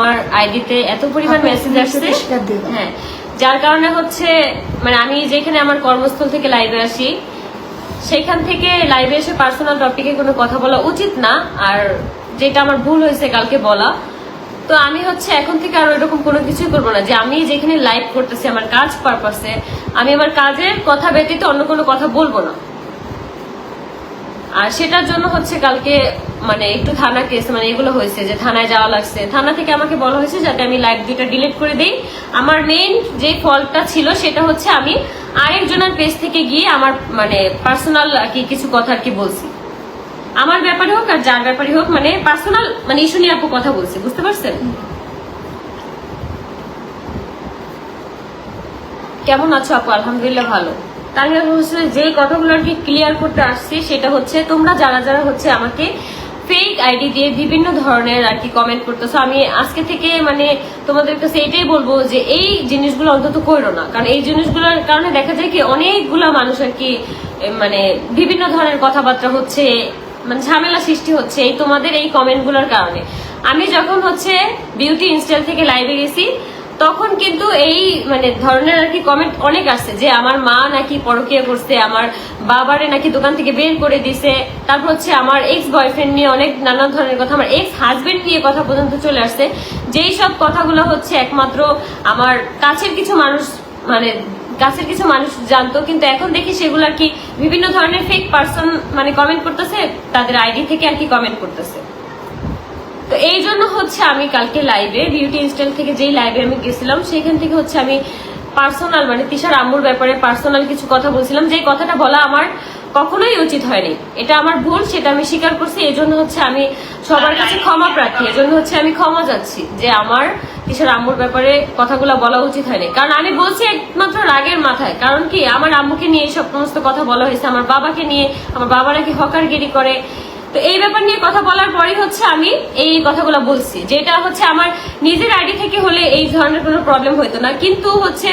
আমার আইডিতে এত পরিমাণ মেসেজ আসছে। হ্যাঁ যার কারণে হচ্ছে মানে আমি যেখানে আমার কর্মস্থল থেকে লাইভে আসি সেখান থেকে লাইভে এসে পার্সোনাল টপিকে কোনো কথা বলা উচিত না আর যেটা আমার ভুল হয়েছে কালকে বলা। তো আমি হচ্ছে এখন থেকে আর এরকম কোনো কিছুই করব না যে আমি যেখানে লাইভ করতেছি আমার কাজ পারপাসে আমি আমার কাজের কথা ব্যতীত অন্য কোনো কথা বলব না। আর সেটার জন্য হচ্ছে কালকে মানে একটু থানা কেস মানে এগুলো হয়েছে যে থানায় যাওয়া লাগছে। থানা থেকে আমাকে বলা হয়েছে যাতে আমি লাইভ দুইটা ডিলিট করে দিই। আমার মেইন যে ফলটা ছিল সেটা হচ্ছে আমি আরেকজনের পেজ থেকে গিয়ে আমার মানে পার্সোনাল কি কিছু কথা আর কি বলছি। আমার ব্যাপারে হোক আর যার ব্যাপারে হোক মানে পার্সোনাল মানে ইস্যু নিয়ে আপু কথা বলছি, বুঝতে পারছেন? কেমন আছো আপু? আলহামদুলিল্লাহ ভালো। তানিয়া হোসেন যে কথাগুলো আর কি ক্লিয়ার করতে আসছি, সেটা হচ্ছে তোমরা যারা যারা হচ্ছে আমাকে ফেক আইডি দিয়ে বিভিন্ন ধরনের আর কি কমেন্ট করতেছো আমি আজকে থেকে মানে তোমাদের কাছে এটাই বলব যে এই জিনিসগুলো অন্তত করো না। কারণ এই জিনিসগুলোর কারণে দেখা যায় কি অনেকগুলা মানুষ আর কি মানে বিভিন্ন ধরনের কথাবার্তা হচ্ছে মানে ঝামেলা সৃষ্টি হচ্ছে এই তোমাদের এই কমেন্টগুলোর কারণে। আমি যখন হচ্ছে বিউটি ইনস্টাইল থেকে লাইভে গেছি তখন কিন্তু এই মানে ধরনের আর কি কমেন্ট অনেক আসছে যে আমার মা নাকি পরকিয়া করছে, আমার বাবারে নাকি দোকান থেকে বের করে দিছে। তারপর হচ্ছে আমার এক্স বয়ফ্রেন্ড নিয়ে অনেক নানা ধরনের কথা, আমার এক্স হাজবেন্ড নিয়ে কথা পর্যন্ত চলে আসছে। যেই সব কথাগুলো হচ্ছে একমাত্র আমার কাছের কিছু মানুষ মানে কাছের কিছু মানুষ জানতো, কিন্তু এখন দেখি সেগুলো আর কি বিভিন্ন ধরনের ফেক পার্সন মানে কমেন্ট করতেছে, তাদের আইডি থেকে আর কি কমেন্ট করতেছে। তো এই জন্য হচ্ছে আমি কালকে লাইভে বিউটি ইনস্টাইল থেকে যেই লাইভে আমি গেছিলাম, সেখান থেকে হচ্ছে আমি পার্সোনাল মানে তিশার আম্মুর ব্যাপারে পার্সোনাল কিছু কথা বলছিলাম। যে কথাটা বলা আমার কখনোই উচিত হয়নি। এটা আমার ভুল, সেটা আমি স্বীকার করছি। এই জন্য হচ্ছে আমি সবার কাছে ক্ষমা প্রার্থী। এই জন্য হচ্ছে আমি ক্ষমা যাচ্ছি যে আমার তিশার আম্মুর ব্যাপারে কথাগুলো বলা উচিত হয়নি। কারণ আমি বলছি একমাত্র রাগের মাথায়। কারণ কি? আমার আম্মুকে নিয়ে এই সব সমস্ত কথা বলা হয়েছে। আমার বাবাকে নিয়ে, আমার বাবা নাকি হকারগিরি করে? তো এই ব্যাপার নিয়ে কথা বলার পরেই হচ্ছে আমি এই কথাগুলো বলছি। যেটা হচ্ছে আমার নিজের আইডি থেকে হলে এই ধরনের কোনো প্রবলেম হতো না। কিন্তু হচ্ছে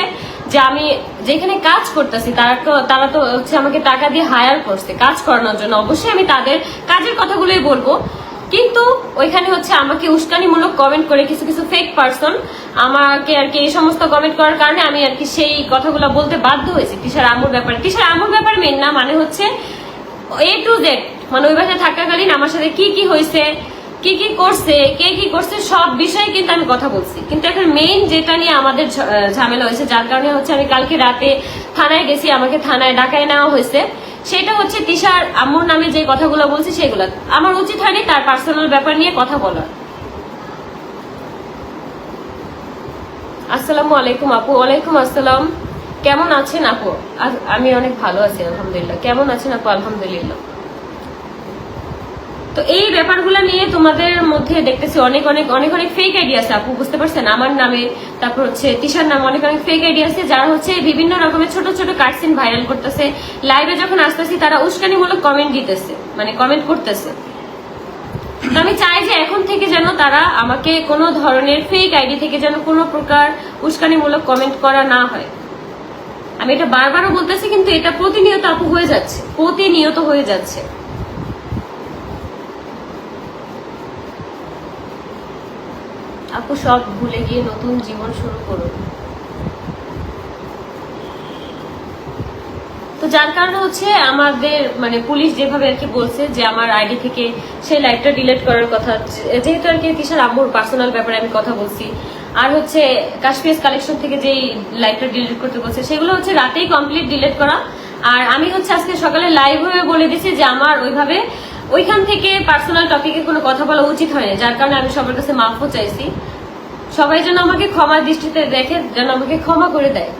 যে আমি যেখানে কাজ করতেছি, তারা তো তারা তো হচ্ছে আমাকে টাকা দিয়ে হায়ার করছে কাজ করানোর জন্য। অবশ্যই আমি তাদের কাজের কথাগুলোই বলব। কিন্তু ওইখানে হচ্ছে আমাকে উস্কানিমূলক কমেন্ট করে কিছু কিছু ফেক পার্সন আমাকে আর কি এই সমস্ত কমেন্ট করার কারণে আমি আর কি সেই কথাগুলো বলতে বাধ্য হয়েছি। টিশার আমুর ব্যাপারে? টিশার আমুর ব্যাপারে মেন না মানে হচ্ছে এ টু জেড মানে ওই বাসায় থাকাকালীন আমার সাথে কি কি হয়েছে, কি কি করছে, কে কি করছে, সব বিষয়ে কিন্তু আমি কথা বলছি। কিন্তু এখন মেইন যেটা নিয়ে আমাদের ঝামেলা হয়েছে, যার কারণে হচ্ছে আমি কালকে রাতে থানায় গেছি, আমাকে থানায় ডাকায় নেওয়া হয়েছে। সেটা হচ্ছে তিশার আম্মুর নামে যে কথাগুলো বলছি সেগুলো। আমার উচিত হয়নি তার পার্সোনাল ব্যাপার নিয়ে কথা বলার। আসসালামু আলাইকুম আপু, ওয়ালাইকুম আসসালাম। কেমন আছেন আপু? আমি অনেক ভালো আছি, আলহামদুলিল্লাহ। কেমন আছেন আপু? আলহামদুলিল্লাহ। তো এই ব্যাপারগুলো নিয়ে তোমাদের মধ্যে দেখতেছি অনেক অনেক অনেক অনেক ফেক আইডিয়া আছে। আপু, বুঝতে পারছেন? আমার নামে, তারপর হচ্ছে তিশার নামে অনেক অনেক ফেক আইডিয়া আছে, যারা হচ্ছে বিভিন্ন রকমের ছোট ছোট কাটসিন ভাইরাল করতেছে। লাইভে যখন আসতেছি, তারা উস্কানিমূলক কমেন্ট দিতেছে মানে কমেন্ট করতেছে। তো আমি চাই যে এখন থেকে যেন তারা আমাকে কোনো ধরনের ফেক আইডি থেকে যেন কোনো প্রকার উস্কানিমূলক কমেন্ট করা না হয়। আমি এটা বারবারও বলতেছি, কিন্তু এটা প্রতিনিয়ত আপু হয়ে যাচ্ছে। প্রতিনিয়ত হয়ে যাচ্ছে। আপু সব ভুলে গিয়ে নতুন জীবন শুরু করুন। তো যার কারণে হচ্ছে আমাদের মানে পুলিশ যেভাবে আর কি বলছে যে আমার আইডি থেকে সেই লাইভটা ডিলিট করার কথা, যেহেতু আর কি কিশোর আম্মুর পার্সোনাল ব্যাপারে আমি কথা বলছি। আর হচ্ছে কাশ্মীর কালেকশন থেকে যেই লাইভটা ডিলিট করতে বলছে, সেগুলো হচ্ছে রাতেই কমপ্লিট ডিলিট করা। আর আমি হচ্ছে আজকে সকালে লাইভ হয়ে বলে দিছি যে আমার ওইভাবে ওইখান থেকে পার্সোনাল টপিকে কোনো কথা বলা উচিত হয়নি, যার কারণে আমি সবার কাছে মাফও চাইছি। সবাই যেন আমাকে ক্ষমার দৃষ্টিতে দেখে, যেন আমাকে ক্ষমা করে দেয়।